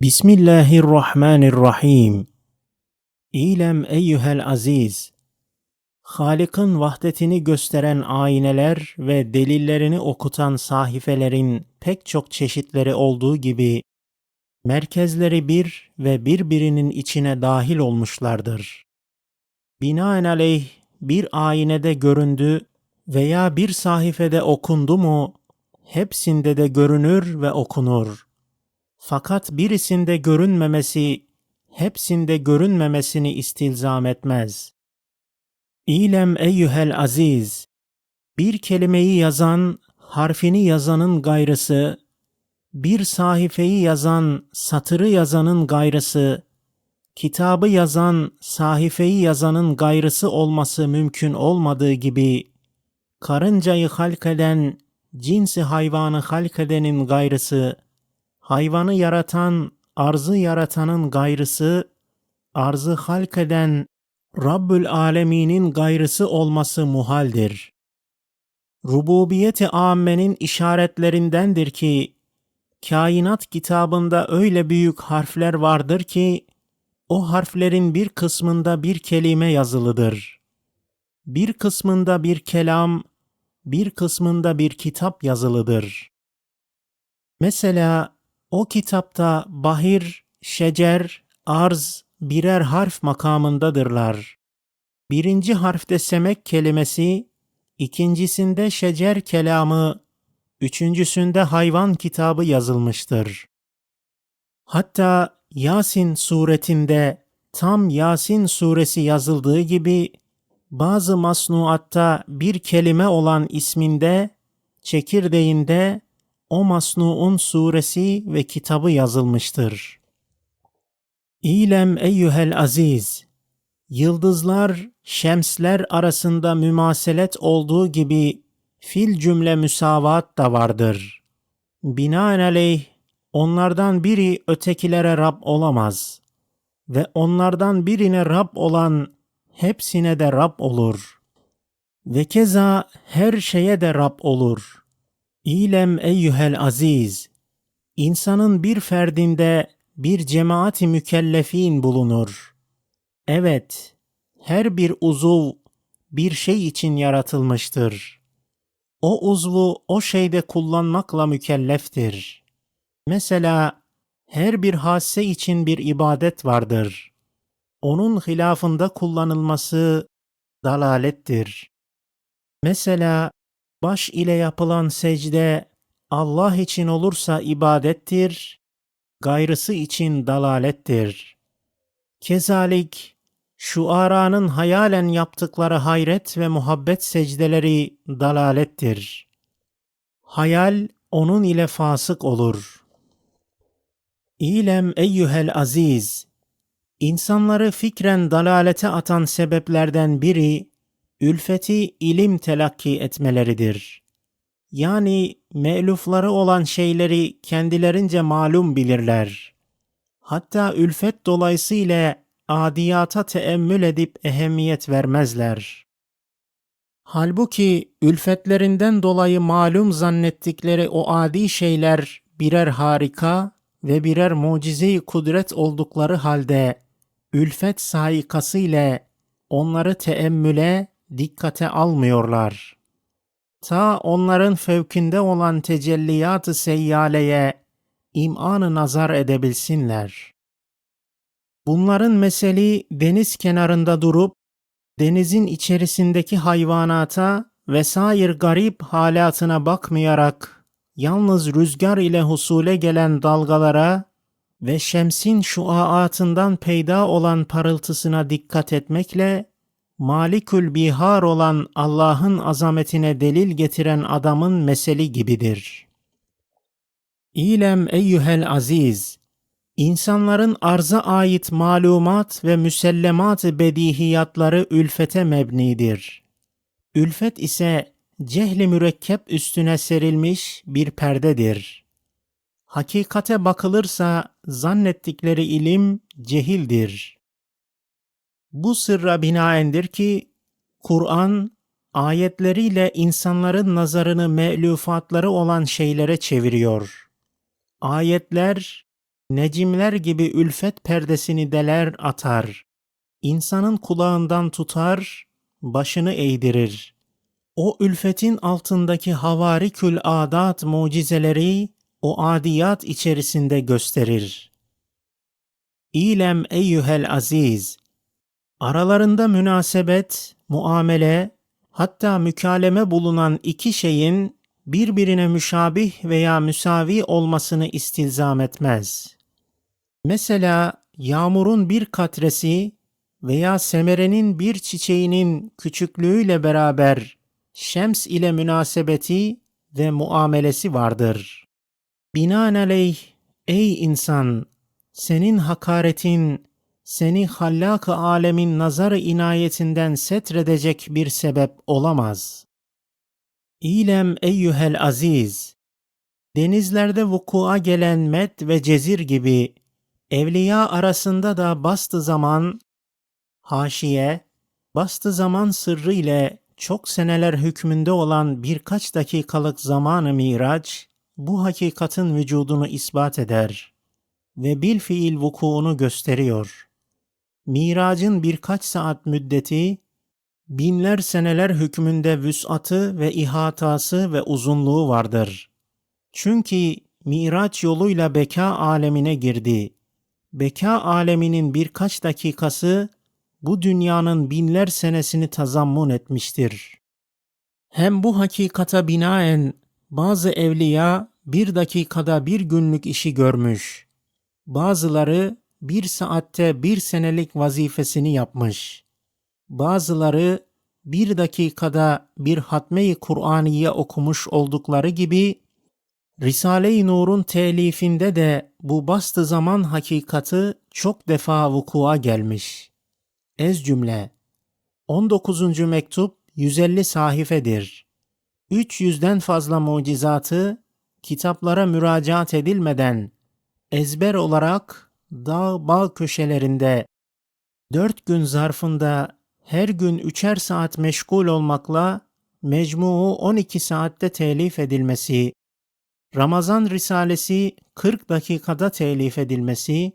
Bismillahirrahmanirrahim. İlem eyyuhel aziz. Halık'ın vahdetini gösteren ayneler ve delillerini okutan sahifelerin pek çok çeşitleri olduğu gibi merkezleri bir ve birbirinin içine dahil olmuşlardır. Binaenaleyh bir aynede göründü veya bir sayfede okundu mu hepsinde de görünür ve okunur. Fakat birisinde görünmemesi hepsinde görünmemesini istilzam etmez. İlem eyyuhel aziz, bir kelimeyi yazan, harfini yazanın gayrısı, bir sayfayı yazan, satırı yazanın gayrısı, kitabı yazan, sayfayı yazanın gayrısı olması mümkün olmadığı gibi, karıncayı halk eden, cinsi hayvanı halk edenin gayrısı, hayvanı yaratan, arzı yaratanın gayrısı, arzı halk eden Rabbül Alemin'in gayrısı olması muhaldir. Rububiyeti âmmenin işaretlerindendir ki, kainat kitabında öyle büyük harfler vardır ki, o harflerin bir kısmında bir kelime yazılıdır. Bir kısmında bir kelam, bir kısmında bir kitap yazılıdır. Mesela o kitapta bahir, şecer, arz birer harf makamındadırlar. Birinci harfte semek kelimesi, ikincisinde şecer kelamı, üçüncüsünde hayvan kitabı yazılmıştır. Hatta Yasin suretinde tam Yasin suresi yazıldığı gibi bazı masnuatta bir kelime olan isminde, çekirdeğinde o masnuun suresi ve kitabı yazılmıştır. İlem eyyuhel aziz, yıldızlar, şemsler arasında mümaselet olduğu gibi fil cümle müsavat da vardır. Binaenaleyh onlardan biri ötekilere Rab olamaz ve onlardan birine Rab olan hepsine de Rab olur. Ve keza her şeye de Rab olur. İlem eyyuhel aziz, insanın bir ferdinde bir cemaati mükellefin bulunur. Evet, her bir uzuv bir şey için yaratılmıştır. O uzvu o şeyde kullanmakla mükelleftir. Mesela her bir hasse için bir ibadet vardır. Onun hilafında kullanılması dalalettir. Mesela baş ile yapılan secde Allah için olursa ibadettir, gayrısı için dalalettir. Kezalik şu aranın hayalen yaptıkları hayret ve muhabbet secdeleri dalalettir. Hayal onun ile fasık olur. İlem eyyuhel aziz, insanları fikren dalalete atan sebeplerden biri, ülfeti ilim telakki etmeleridir. Yani me'lufları olan şeyleri kendilerince malum bilirler. Hatta ülfet dolayısıyla adiyata teemmül edip ehemmiyet vermezler. Halbuki ülfetlerinden dolayı malum zannettikleri o adi şeyler birer harika ve birer mucize-i kudret oldukları halde ülfet saikası ile onları teemmüle, dikkate almıyorlar. Ta onların fevkinde olan tecelliyat-ı seyyaleye imanı nazar edebilsinler. Bunların meseli deniz kenarında durup denizin içerisindeki hayvanata vesair garip halatına bakmayarak yalnız rüzgar ile husule gelen dalgalara ve şemsin şuaatından peyda olan parıltısına dikkat etmekle Malikül Bihar olan Allah'ın azametine delil getiren adamın meseli gibidir. İlem eyyuhel aziz, insanların arza ait malumat ve müsellemat-ı bedihiyatları ülfete mebnidir. Ülfet ise cehli mürekkep üstüne serilmiş bir perdedir. Hakikate bakılırsa zannettikleri ilim cehildir. Bu sırra binaendir ki Kur'an ayetleriyle insanların nazarını me'lufatları olan şeylere çeviriyor. Ayetler Necimler gibi ülfet perdesini deler atar. İnsanın kulağından tutar, başını eğdirir. O ülfetin altındaki havarikül adat mucizeleri o adiyat içerisinde gösterir. İlem eyyühel aziz, aralarında münasebet, muamele, hatta mükaleme bulunan iki şeyin birbirine müşabih veya müsavi olmasını istilzam etmez. Mesela yağmurun bir katresi veya semerenin bir çiçeğinin küçüklüğüyle beraber şems ile münasebeti ve muamelesi vardır. Binaenaleyh ey insan senin hakaretin seni hallak-ı alemin nazarı inayetinden setredecek bir sebep olamaz. İlem eyyühel aziz, denizlerde vukua gelen met ve cezir gibi evliya arasında da bastı zaman, haşiye, bastı zaman sırrı ile çok seneler hükmünde olan birkaç dakikalık zamanı miraç, bu hakikatin vücudunu ispat eder ve bil fiil vukuunu gösteriyor. Miracın birkaç saat müddeti, binler seneler hükmünde vüsatı ve ihatası ve uzunluğu vardır. Çünkü Miraç yoluyla beka alemine girdi. Beka aleminin birkaç dakikası bu dünyanın binler senesini tazammun etmiştir. Hem bu hakikata binaen bazı evliya bir dakikada bir günlük işi görmüş. Bazıları bir saatte bir senelik vazifesini yapmış. Bazıları bir dakikada bir hatme-i Kur'aniye okumuş oldukları gibi Risale-i Nur'un telifinde de bu bastı zaman hakikati çok defa vukua gelmiş. Ez cümle 19. mektup 150 sahifedir. 300'den fazla mucizatı kitaplara müracaat edilmeden ezber olarak dağ bağ köşelerinde dört gün zarfında her gün üçer saat meşgul olmakla mecmuu 12 saatte telif edilmesi, Ramazan Risalesi 40 dakikada telif edilmesi,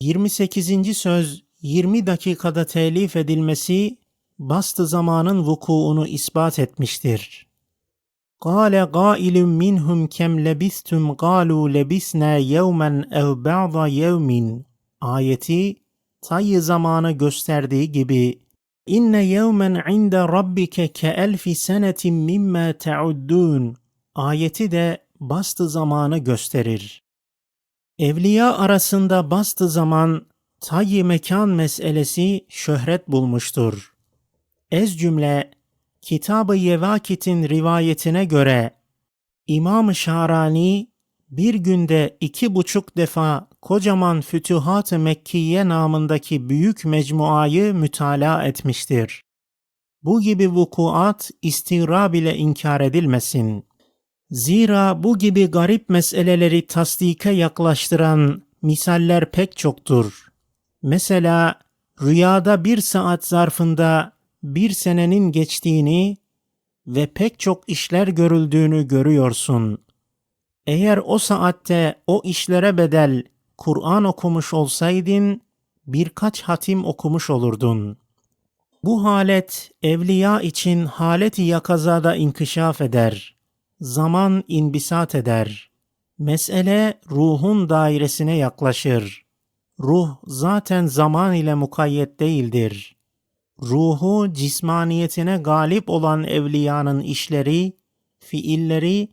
28. söz 20 dakikada telif edilmesi bastı zamanın vukuunu ispat etmiştir. قال قائل منهم كم لبثتم قالوا لبسنا يوما أو بعض يوم ayeti tayı zamanı gösterdiği gibi inne yevmen inde rabbike ke elfi senetin mimma te'uddun ayeti de bastı zamanı gösterir. Evliya arasında bastı zaman tayyi mekan meselesi şöhret bulmuştur. Ez cümle Kitab-ı Yevakit'in rivayetine göre İmam-ı Şarani bir günde iki buçuk defa kocaman Fütuhat-ı Mekkiye namındaki büyük mecmuayı mütalaa etmiştir. Bu gibi vukuat istirab ile inkar edilmesin. Zira bu gibi garip meseleleri tasdike yaklaştıran misaller pek çoktur. Mesela rüyada bir saat zarfında bir senenin geçtiğini ve pek çok işler görüldüğünü görüyorsun. Eğer o saatte o işlere bedel Kur'an okumuş olsaydın, birkaç hatim okumuş olurdun. Bu halet evliya için haleti yakazada inkişaf eder. Zaman inbisat eder. Mesele ruhun dairesine yaklaşır. Ruh zaten zaman ile mukayyet değildir. Ruhu cismaniyetine galip olan evliyanın işleri, fiilleri,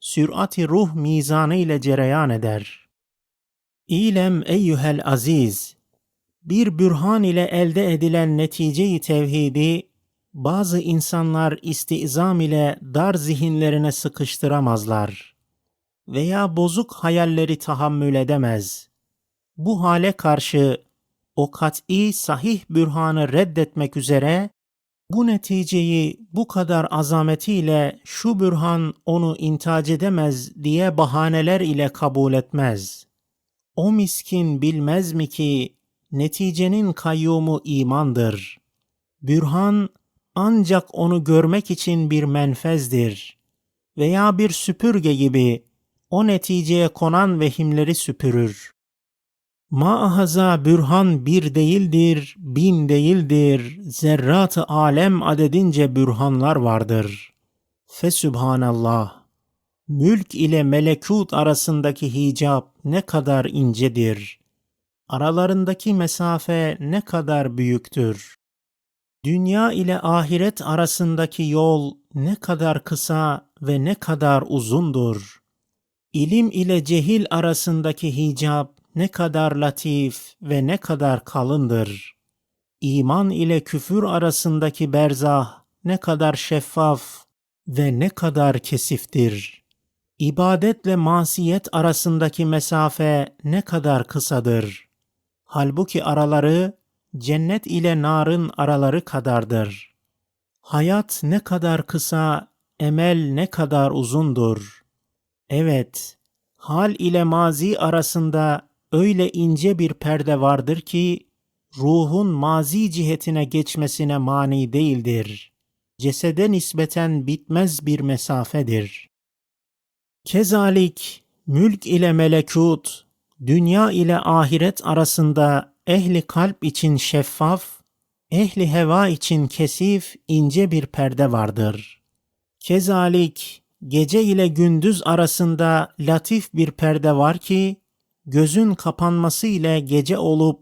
sürati ruh mizanı ile cereyan eder. İlem eyyühel aziz, bir bürhan ile elde edilen neticeyi tevhidi, bazı insanlar istizam ile dar zihinlerine sıkıştıramazlar veya bozuk hayalleri tahammül edemez. Bu hale karşı o kat'i sahih bürhanı reddetmek üzere bu neticeyi bu kadar azametiyle şu bürhan onu intac edemez diye bahaneler ile kabul etmez. O miskin bilmez mi ki neticenin kayyumu imandır. Bürhan ancak onu görmek için bir menfezdir veya bir süpürge gibi o neticeye konan vehimleri süpürür. Maahaza bürhan bir değildir, bin değildir. Zerrat-ı alem adedince bürhanlar vardır. Fesübhanallah. Mülk ile melekut arasındaki hicap ne kadar incedir. Aralarındaki mesafe ne kadar büyüktür. Dünya ile ahiret arasındaki yol ne kadar kısa ve ne kadar uzundur. İlim ile cehil arasındaki hicap ne kadar latif ve ne kadar kalındır. İman ile küfür arasındaki berzah ne kadar şeffaf ve ne kadar kesiftir. İbadetle masiyet arasındaki mesafe ne kadar kısadır. Halbuki araları cennet ile narın araları kadardır. Hayat ne kadar kısa, emel ne kadar uzundur. Evet, hal ile mazi arasında öyle ince bir perde vardır ki ruhun mazi cihetine geçmesine mani değildir. Cesede nispeten bitmez bir mesafedir. Kezalik mülk ile melekut, dünya ile ahiret arasında ehli kalp için şeffaf, ehli heva için kesif ince bir perde vardır. Kezalik gece ile gündüz arasında latif bir perde var ki gözün kapanması ile gece olup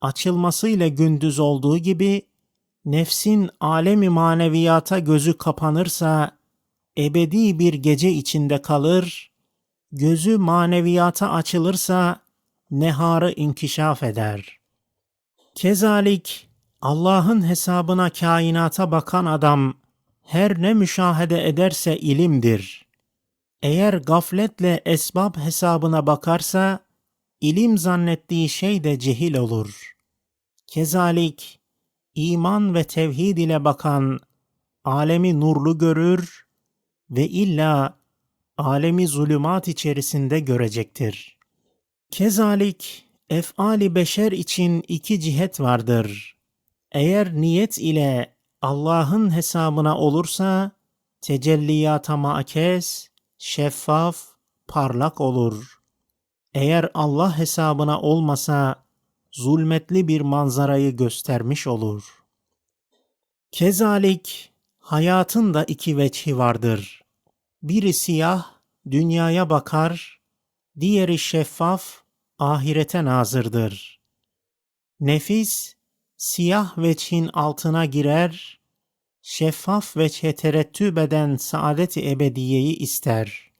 açılması ile gündüz olduğu gibi nefsin alemi maneviyata gözü kapanırsa ebedi bir gece içinde kalır, gözü maneviyata açılırsa neharı inkişaf eder. Kezalik Allah'ın hesabına kainata bakan adam her ne müşahede ederse ilimdir. Eğer gafletle esbab hesabına bakarsa ilim zannettiği şey de cehil olur. Kezalik iman ve tevhid ile bakan alemi nurlu görür ve illa alemi zulümat içerisinde görecektir. Kezalik efali beşer için iki cihet vardır. Eğer niyet ile Allah'ın hesabına olursa tecelliyata makes, şeffaf, parlak olur. Eğer Allah hesabına olmasa zulmetli bir manzarayı göstermiş olur. Kezalik hayatın da iki veçhi vardır. Biri siyah, dünyaya bakar, diğeri şeffaf, ahirete nazırdır. Nefis, siyah veçhin altına girer, şeffaf veçhe terettüp eden saadet-i ebediyeyi ister.